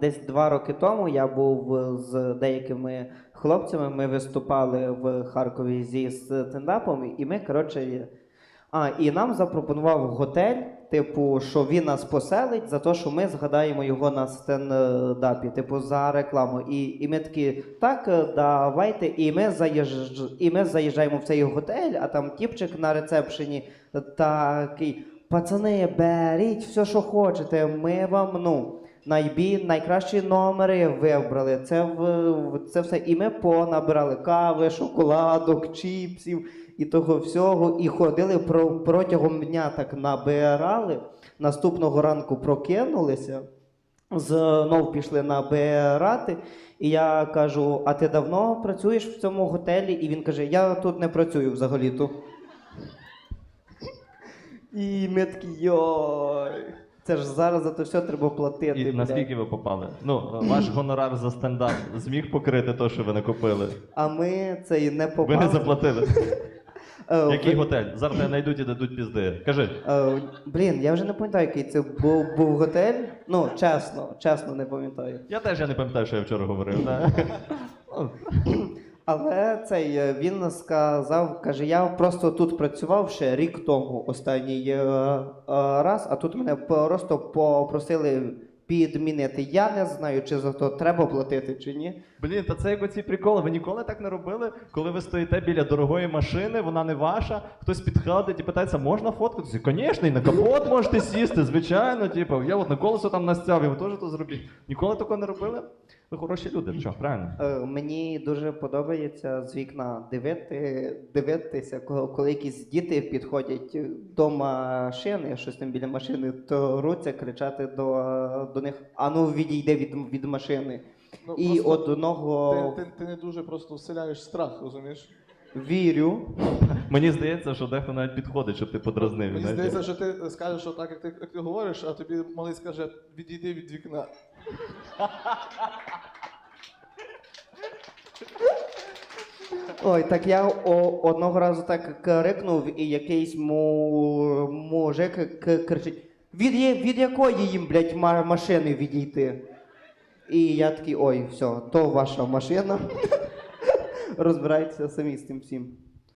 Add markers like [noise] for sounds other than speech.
десь два роки тому я був з деякими хлопцями. Ми виступали в Харкові зі стендапом, і ми, коротше. А, і нам запропонував готель, типу, що він нас поселить за те, що ми згадаємо його на стендапі, типу, за рекламу. І, і ми такі, так, е, давайте. І ми, заїж... і ми заїжджаємо в цей готель, а там тіпчик на рецепшені такий. Пацани, беріть все, що хочете. Ми вам ну найбі, найкращі номери вибрали. Це це все. І ми понабирали кави, шоколадок, чіпсів і того всього. І ходили про, протягом дня так набирали. Наступного ранку прокинулися. Знов пішли набирати. І я кажу: а ти давно працюєш в цьому готелі? І він каже: Я тут не працюю взагалі-то. І ми такі йой. Це ж зараз за то все треба платити. І наскільки ви попали? Ну, ваш гонорар за стендап зміг покрити те, що ви не купили. А ми це і не попали. Ви не заплатили. [laughs] Е, Який готель? Зараз тебе знайдуть і дадуть пізди. Кажи. Е, блін, я вже не пам'ятаю, який це був, був готель. Ну, чесно, чесно не пам'ятаю. Я теж я не пам'ятаю, що я вчора говорив. [laughs] Але цей е, він сказав, каже, я просто тут працював ще рік тому останній е, е, раз, а тут мене просто попросили підмінити. Я не знаю, чи за то треба платити, чи ні. Блін, та це як оці приколи. Ви ніколи так не робили, коли ви стоїте біля дорогої машини, вона не ваша, хтось підходить і питається, можна фоткатися? Звісно, і на капот можете сісти, звичайно. Типу, я от на колесо там настяв, і ви теж то зробіть. Ніколи такого не робили? Ви хороші люди, що, правильно? Е, Мені дуже подобається з вікна дивити, дивитися, коли, коли якісь діти підходять до машини, щось там біля машини, то руться, кричати до, до них: ану, відійди від, від машини. Ну, І одного ти, ти, ти не дуже просто вселяєш страх, розумієш? Вірю. Мені здається, що дехто навіть підходить, щоб ти подразнив. Мені знаєте. здається, що ти скажеш що так, як ти, як ти говориш, а тобі малий скаже, відійди від вікна. Ой, так я о, одного разу так крикнув, і якийсь му, мужик к- кричить: від, є- від якої їм, блядь, ма- машини відійти? І я такий, ой, все, то ваша машина. Розбирайтеся самі з тим всім.